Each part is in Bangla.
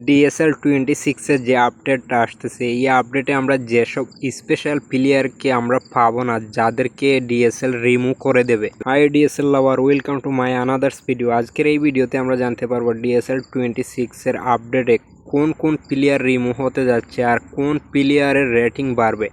ডিএসএল টোয়েন্টি সিক্সের যে আপডেটটা আসতেছে, এই আপডেটে আমরা যেসব স্পেশাল প্লেয়ারকে আমরা পাবো না, যাদেরকে ডিএসএল রিমুভ করে দেবে। Hi DSL lover welcome to my another video আজকের এই ভিডিওতে আমরা জানতে পারব ডিএসএল টোয়েন্টি সিক্সের আপডেটে কোন কোন প্লেয়ার রিমুভ হতে যাচ্ছে আর কোন প্লেয়ারের রেটিং বাড়বে।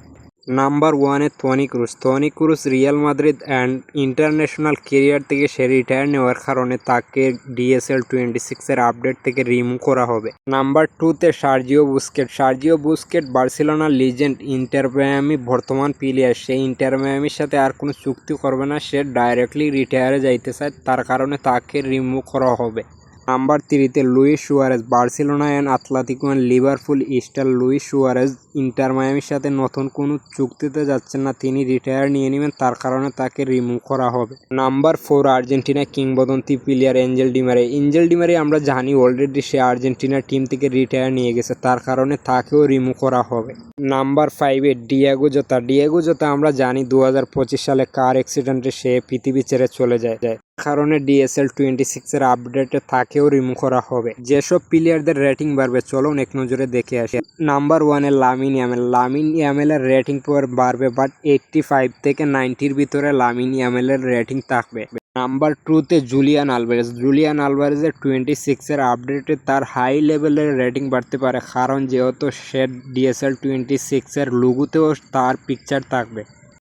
নাম্বার ওয়ানে Toni Kroos. Toni Kroos Real Madrid and international career থেকে সে রিটায়ার নেওয়ার কারণে তাকে ডিএসএল টোয়েন্টি সিক্সের আপডেট থেকে রিমুভ করা হবে। নাম্বার টুতে Sergio Busquets. Sergio Busquets Barcelona legend Inter Miami বর্তমান প্লেয়ার। সে ইন্টার মায়ামির সাথে আর কোনো চুক্তি করবে না। সে ডাইরেক্টলি রিটায়ারে যাইতে চায়। তার কারণে তাকে রিমুভ করা হবে। নাম্বার থ্রিতে Luis Suarez, Barcelona and Atletico and Liverpool star Luis Suarez, Inter মায়ামির সাথে নতুন কোনো চুক্তিতে যাচ্ছেন না, তিনি রিটায়ার নিয়ে নেবেন, তার কারণে তাকে রিমুভ করা হবে। নাম্বার ফোর, আর্জেন্টিনা কিংবদন্তি player Angel Di Maria Angel Di Maria আমরা জানি অলরেডি সে আর্জেন্টিনার টিম থেকে রিটায়ার নিয়ে গেছে, তার কারণে তাকেও রিমুভ করা হবে। নাম্বার ফাইভে ডিয়াগো জোতা। ডিয়াগো জোতা আমরা জানি দু হাজার পঁচিশ সালে কার অ্যাক্সিডেন্টে সে পৃথিবী ছেড়ে চলে যায়। কারণে ডিএসএল টোয়েন্টি সিক্সের আপডেটে তাকেও রিমুভ করা হবে। যেসব প্লেয়ারদের রেটিং বাড়বে, চলুন এক নজরে দেখে আসি। নাম্বার ওয়ানে লামিন ইয়ামেল লামিন ইয়ামেলের রেটিং পর বাড়বে বাট এইটটি ফাইভ থেকে নাইনটির ভিতরে লামিন ইয়ামেলের রেটিং থাকবে। নাম্বার টুতে জুলিয়ান আলভারেজ জুলিয়ান আলভারেজের টোয়েন্টি সিক্সের আপডেটে তার হাই লেভেলের রেটিং বাড়তে পারে, কারণ যেহেতু সে ডিএসএল টোয়েন্টি সিক্সের লুগুতেও তার পিকচার থাকবে।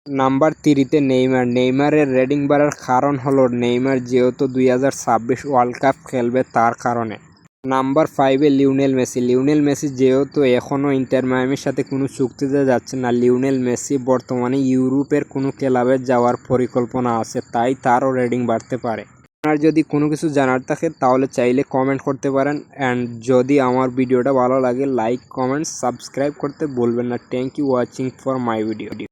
নাম্বার তিরিতে নেইমার। নেইমারের রেডিং বাড়ার কারণ হলো নেইমার যেহেতু দুই হাজার ছাব্বিশ ওয়ার্ল্ড কাপ খেলবে তার কারণে। নাম্বার ফাইভে লিওনেল মেসি। লিওনেল মেসি যেহেতু এখনও ইন্টার মায়ামির সাথে কোনো চুক্তিতে যাচ্ছে না, লিওনেল মেসি বর্তমানে ইউরোপের কোনো ক্লাবে যাওয়ার পরিকল্পনা আছে, তাই তারও রেডিং বাড়তে পারে। আপনার যদি কোনো কিছু জানার থাকে তাহলে চাইলে কমেন্ট করতে পারেন। অ্যান্ড যদি আমার ভিডিওটা ভালো লাগে, লাইক, কমেন্ট, সাবস্ক্রাইব করতে বলবেন না। Thank you watching for my video.